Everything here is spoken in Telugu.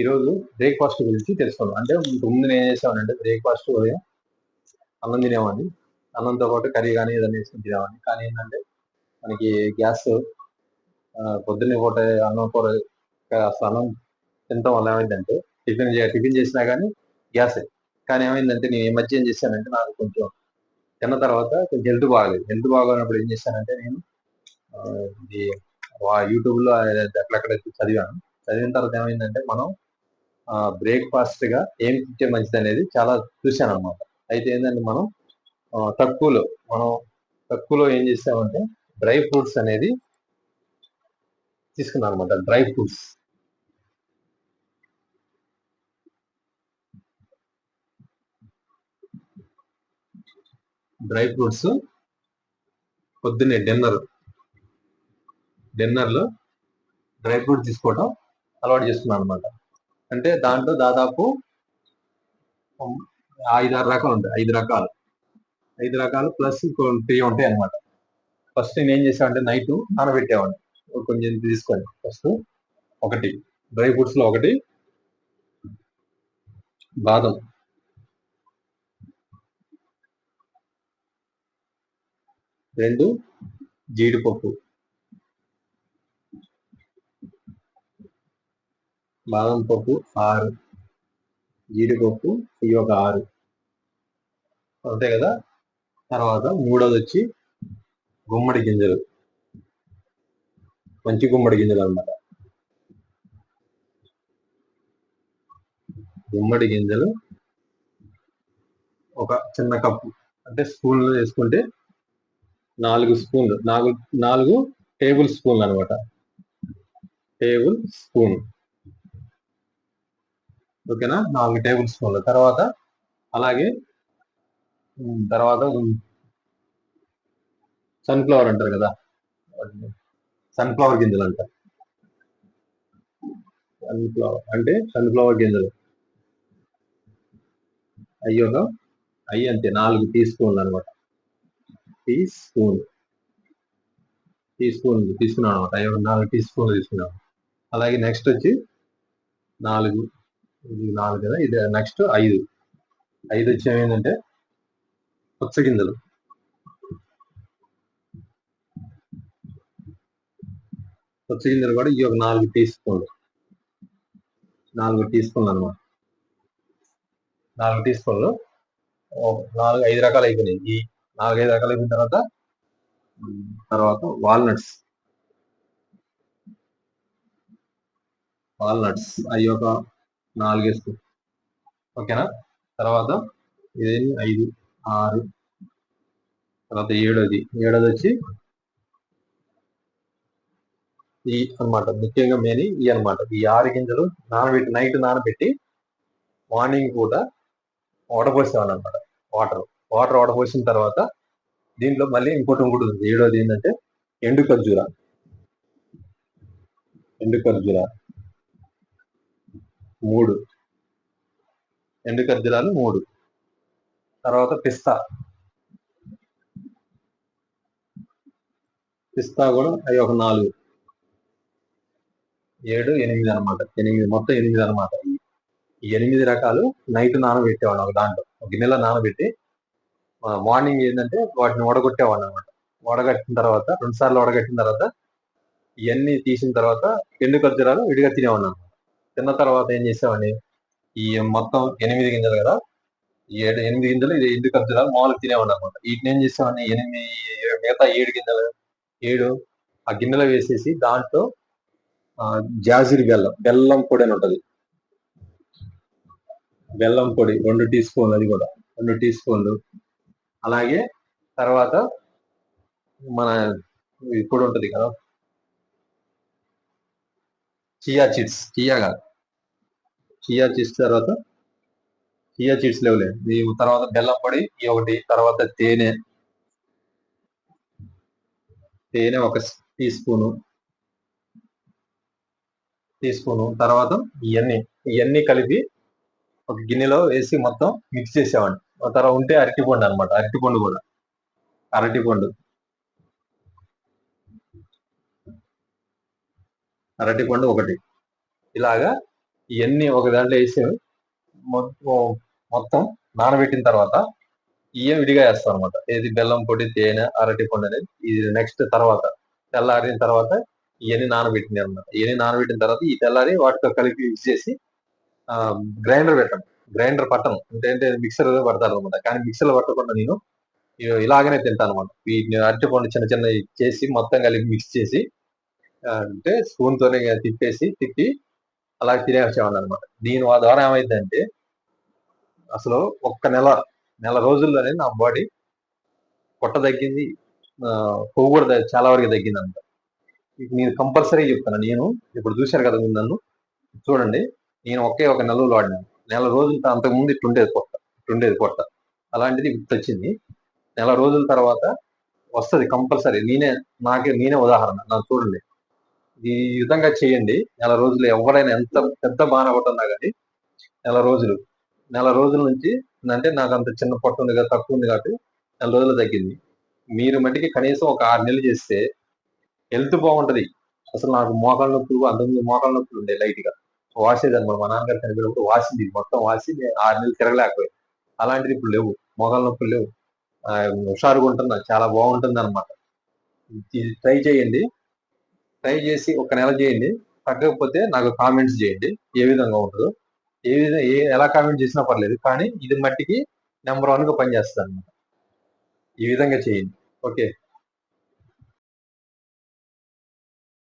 ఈరోజు బ్రేక్ఫాస్ట్ గురించి తెలుసుకుందాం. అంటే ముందు నేను ఏం చేసామంటే బ్రేక్ఫాస్ట్ ఉదయం అన్నం తినేవాడిని. అన్నంతో పాటు కర్రీ కానీ ఏదైనా వేసుకుని తినేవాడిని. కానీ ఏంటంటే మనకి గ్యాస్ పొద్దున్నే పూట అన్నం కూర అసలు అన్నం తినటం వల్ల ఏమైందంటే టిఫిన్ టిఫిన్ చేసినా కానీ గ్యాసే. కానీ ఏమైందంటే నేను ఈ మధ్య ఏం చేశానంటే నాకు కొంచెం తిన్న తర్వాత కొంచెం హెల్త్ బాగాలేదు. హెల్త్ బాగోనప్పుడు ఏం చేశానంటే నేను ఇది యూట్యూబ్లో అక్కడక్కడ చదివాను. చదివిన తర్వాత ఏమైందంటే మనం బ్రేక్ఫాస్ట్గా ఏం తింటే మంచిది అనేది చాలా చూశాను అనమాట అయితే ఏంటంటే మనం తక్కువలో మనం తక్కువలో ఏం చేసామంటే డ్రై ఫ్రూట్స్ అనేది తీసుకున్నాను అనమాట డ్రై ఫ్రూట్స్. డ్రై ఫ్రూట్స్ పొద్దున్నే డిన్నర్ డిన్నర్లో డ్రై ఫ్రూట్స్ తీసుకోవడం అలవాటు చేసుకున్నాను అనమాట అంటే దాంట్లో దాదాపు ఐదారు ఐదు ఆరు రకాలు ఉంటాయి ఐదు రకాలు. ఐదు రకాలు ప్లస్ త్రీ ఉంటాయి అనమాట ఫస్ట్ నేను ఏం చేసామంటే నైట్ నానబెట్టేవాడిని. కొంచెం తీసుకొని ఫస్ట్ ఒకటి. డ్రై ఫ్రూట్స్లో ఒకటి. బాదం. రెండు జీడిపప్పు. బాదం పప్పు ఆరు జీడిపప్పు ఇవి ఒక ఆరు. అంతే కదా? తర్వాత మూడోది వచ్చి గుమ్మడి గింజలు. మంచి గుమ్మడి గింజలు అన్నమాట. గుమ్మడి గింజలు ఒక చిన్న కప్పు. అంటే స్పూన్లో వేసుకుంటే నాలుగు స్పూన్లు నాలుగు నాలుగు టేబుల్ స్పూన్లు అనమాట టేబుల్ స్పూన్. ఓకేనా? నాలుగు టేబుల్ స్పూన్లు తర్వాత అలాగే తర్వాత సన్ఫ్లవర్ అంటారు కదా? సన్ఫ్లవర్ గింజలు అంటారు. సన్ఫ్లవర్ అంటే సన్ఫ్లవర్ గింజలు. అయ్యోక అయ్యి అంతే. నాలుగు టీ స్పూన్లు అనమాట టీ స్పూన్ టీ స్పూన్ తీసుకున్నాను అనమాట అయ్యో నాలుగు టీ స్పూన్లు తీసుకున్నాను. అలాగే నెక్స్ట్ వచ్చి నాలుగు ఇది నాలుగు కదా ఇది నెక్స్ట్ ఐదు. ఐదు వచ్చి ఏమైందంటే పుచ్చగింజలు పుచ్చగింజలు కూడా ఈ ఒక నాలుగు తీసుకోండి నాలుగు టీ స్పూన్లు అనమాట నాలుగు టీ స్పూన్లు నాలుగు ఐదు రకాలు అయిపోయినాయి. ఈ నాలుగు ఐదు రకాలు అయిపోయిన తర్వాత తర్వాత వాల్నట్స్ వాల్నట్స్ అవి ఒక నాలుగేసుకో. ఓకేనా? తర్వాత ఇది ఐదు ఆరు తర్వాత ఏడోది. ఏడోది వచ్చి ఈ అన్నమాట. ముఖ్యంగా మెయిన్ ఈ అన్నమాట. ఈ ఆరు గింజలు నానబెట్టి నైట్ నానబెట్టి మార్నింగ్ పూట వడపోసేవాళ్ళనమాట వాటర్. వాటర్ వడపోసిన తర్వాత దీంట్లో మళ్ళీ ఇంకోటి ఇంకోటి ఉంది. ఏడోది ఏంటంటే ఎండు ఖర్జూర. ఎండు ఖర్జూర. మూడు. ఎండు ఖర్జూరాలు మూడు. తర్వాత పిస్తా. పిస్తా కూడా అవి ఒక నాలుగు. ఏడు ఎనిమిది అన్నమాట. ఎనిమిది మొత్తం ఎనిమిది అన్నమాట. ఈ ఎనిమిది రకాలు నైట్ నానబెట్టేవాడు ఒక దాంట్లో. ఒక గిన్నెలో నానబెట్టి మార్నింగ్ ఏంటంటే వాటిని వడగొట్టేవాడు అనమాట వడగట్టిన తర్వాత రెండు సార్లు వడగట్టిన తర్వాత ఇవన్నీ తీసిన తర్వాత ఎండు ఖర్జూరాలు విడిగా అనమాట తిన్న తర్వాత ఏం చేసామని ఈ మొత్తం ఎనిమిది గింజలు కదా? ఈ ఏడు ఎనిమిది గింజలు ఇది ఎందుకు ఖర్జూరాలు మామూలుగా తినేవాడు అనమాట వీటిని ఏం చేసామని ఎనిమిది మిగతా ఏడు గింజలు ఏడు ఆ గిన్నెలో వేసేసి దాంట్లో జాజిరి బెల్లం బెల్లం పొడి అని ఉంటుంది. బెల్లం పొడి రెండు టీ స్పూన్లు అది కూడా రెండు టీ స్పూన్లు. అలాగే తర్వాత మన ఇది ఉంటుంది కదా? చియా చిట్స్ చియా కాదు. చియా చిట్స్ తర్వాత చియా చిట్స్ లేవులే తర్వాత బెల్లం పొడి ఈ ఒకటి తర్వాత తేనె. తేనె ఒక టీ స్పూను. టీ స్పూను తర్వాత ఇవన్నీ ఇవన్నీ కలిపి ఒక గిన్నెలో వేసి మొత్తం మిక్స్ చేసేవాడిని. తర్వాత ఉంటే అరటిపండు అనమాట అరటిపండు కూడా. అరటిపండు అరటిపండు ఒకటి. ఇలాగా ఇవన్నీ ఒక దాంట్లో వేసి మొత్తం నానబెట్టిన తర్వాత ఇవే విడిగా వేస్తాం అనమాట ఏది బెల్లం పొడి తేనె అరటి పండు అనేది ఇది నెక్స్ట్ తర్వాత తెల్లారిన తర్వాత ఇవన్నీ నానబెట్టినాయి అనమాట ఇవన్నీ నానబెట్టిన తర్వాత ఈ తెల్లారి వాటితో కలిపి మిక్స్ చేసి గ్రైండర్ పెట్టాను గ్రైండర్ పట్టను. అంటే అంటే మిక్సర్ పడతారు అనమాట కానీ మిక్సర్ పట్టకుండా నేను ఇలాగనే తింటాను అనమాట వీటిని అరటిపండు చిన్న చిన్న చేసి మొత్తం కలిపి మిక్స్ చేసి అంటే స్పూన్తోనే తిప్పేసి తిప్పి అలా తినేసేవాడిని అనమాట దీని ఆ ద్వారా ఏమైందంటే అసలు ఒక్క నెల నెల రోజుల్లోనే నా బాడీ పొట్ట తగ్గింది కొవ్వు కూడా చాలా వరకు తగ్గింది అంట నేను కంపల్సరీ చెప్తాను నేను ఇప్పుడు చూశారు కదా మీరు నన్ను చూడండి నేను ఒకే ఒక నెలలో వాడినాను నెల రోజులు అంతకుముందు ఇట్లుండేది పొట్ట ఇట్లుండేది పొట్ట. అలాంటిది ఇప్పుడు వచ్చింది నెల రోజుల తర్వాత వస్తుంది కంపల్సరీ. నేనే నాకే నేనే ఉదాహరణ. నాకు చూడండి. ఈ విధంగా చేయండి. నెల రోజులు ఎవరైనా ఎంత పెద్ద బాణ కొట్టున్నా కానీ నెల రోజులు. నెల రోజుల నుంచి అంటే నాకు అంత చిన్న పట్టు ఉంది కదా తక్కువ ఉంది కాబట్టి నెల రోజులు తగ్గింది. మీరు మట్టికి కనీసం ఒక ఆరు నెలలు చేస్తే హెల్త్ బాగుంటది. అసలు నాకు మోకాళ్ళ నొప్పులు అంతకుముందు మోకాళ్ళ నొప్పులు ఉండే లైట్గా వాసేది అనమాట మా నాన్నగారు చనిపోయినప్పుడు వాసింది మొత్తం వాసి నేను ఆరు నెలలు తిరగలేకపోయాయి అలాంటిది ఇప్పుడు లేవు. మోకాళ్ళ నొప్పులు లేవు. హుషారుగా ఉంటున్నా. చాలా బాగుంటుంది అనమాట ట్రై చేయండి. ట్రై చేసి ఒక నెల చేయండి. తగ్గకపోతే నాకు కామెంట్స్ చేయండి. ఏ విధంగా ఉంటుందో. ఏ విధంగా ఏ ఎలా కామెంట్ చేసినా పర్లేదు. కానీ ఇది మట్టికి నెంబర్ వన్గా పనిచేస్తుంది అనమాట ఈ విధంగా చేయండి. ఓకే.